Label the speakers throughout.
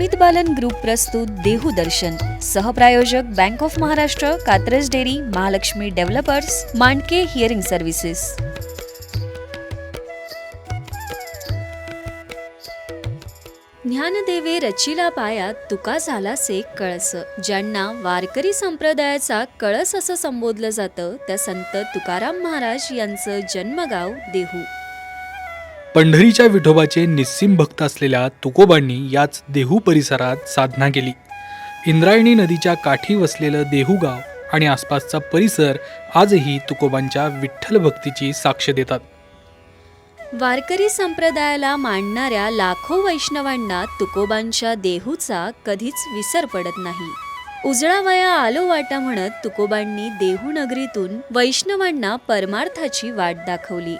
Speaker 1: पुनित Balan group प्रस्तुत Dehu Darshan. सहप्रायोजक bank of Maharashtra Katraj dairy Mahalakshmi developers Mandke hearing services ज्ञानदेवे रचिला पायात तुका झाला से कळस. ज्यांना वारकरी संप्रदायाचा कळस असं संबोधलं जातं त्या संत तुकाराम महाराज यांचं जन्मगाव देहू.
Speaker 2: पंढरीच्या विठोबाचे निस्सिम भक्त असलेल्या तुकोबांनी याच देहू परिसरात साधना केली. इंद्रायणी नदीच्या काठी वसलेलं देहू गाव आणि आसपासचा परिसर आजही तुकोबांच्या विठ्ठल भक्तीची साक्ष देतात.
Speaker 1: वारकरी संप्रदायाला मांडणाऱ्या लाखो वैष्णवांना तुकोबांच्या देहूचा कधीच विसर पडत नाही. उजळावया आलो वाटा म्हणत तुकोबांनी देहू नगरीतून वैष्णवांना परमार्थाची वाट दाखवली.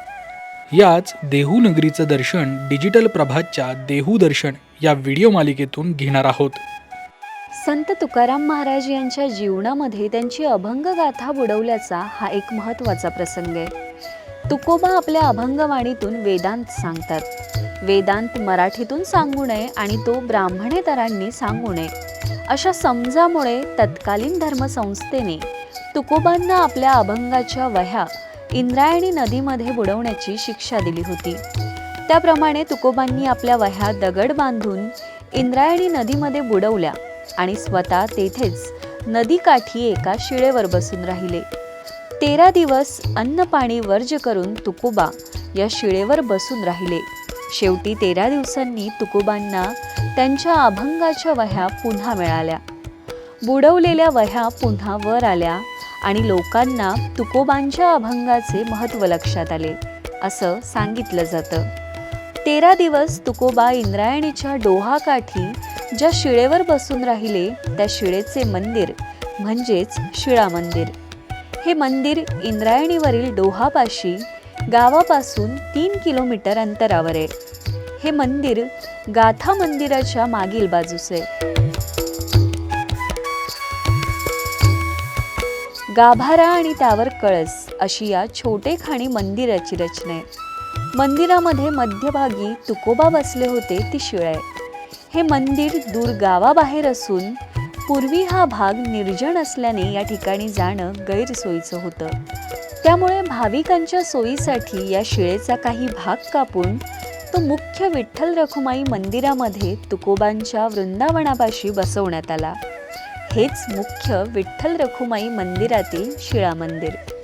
Speaker 2: याच देहू नगरीचं दर्शन डिजिटल प्रभातच्या देहू दर्शन या व्हिडिओ मालिकेतून घेणार आहोत.
Speaker 1: संत तुकाराम महाराज यांच्या जीवनामध्ये त्यांची अभंग गाथा बुडवल्याचा हा एक महत्त्वाचा प्रसंग आहे. तुकोबा आपल्या अभंगवाणीतून वेदांत सांगतात. वेदांत मराठीतून सांगू नये आणि तो ब्राह्मणेतरांनी सांगू नये. अशा समजामुळे तत्कालीन धर्मसंस्थेने तुकोबांना आपल्या अभंगाच्या वह्या इंद्रायणी नदीमध्ये बुडवण्याची शिक्षा दिली होती. त्याप्रमाणे तुकोबांनी आपल्या वह्या दगड बांधून इंद्रायणी नदीमध्ये बुडवल्या आणि स्वतः तेथेच नदीकाठी एका शिळेवर बसून राहिले. तेरा दिवस अन्न पाणी वर्ज करून तुकोबा या शिळेवर बसून राहिले. शेवटी तेरा दिवसांनी तुकोबांना त्यांच्या अभंगाच्या वह्या पुन्हा मिळाल्या. बुडवलेल्या वह्या पुन्हा वर आल्या आणि लोकांना तुकोबांच्या अभंगाचे महत्त्व लक्षात आले असं सांगितलं जातं. तेरा दिवस तुकोबा इंद्रायणीच्या डोहाकाठी ज्या शिळेवर बसून राहिले त्या शिळेचे मंदिर म्हणजेच शिळा मंदिर. हे मंदिर इंद्रायणीवरील डोहापाशी गावापासून तीन किलोमीटर अंतरावर आहे. हे मंदिर गाथा मंदिराच्या मागील बाजूस गाभारा आणि त्यावर कळस अशी या छोटे खाणी मंदिराची रचना आहे. मंदिरामध्ये मध्यभागी तुकोबा बसले होते ती शिळ आहे. हे मंदिर दूर गावाबाहेर असून पूर्वी हा भाग निर्जन असल्याने या ठिकाणी जाणं गैरसोयीचं होतं. त्यामुळे भाविकांच्या सोयीसाठी या शिळेचा काही भाग कापून तो मुख्य विठ्ठल रखुमाई मंदिरामध्ये तुकोबांच्या वृंदावनापाशी बसवण्यात आला. हेच मुख्य विठ्ठल रखुमाई मंदिरातील शिळा मंदिर.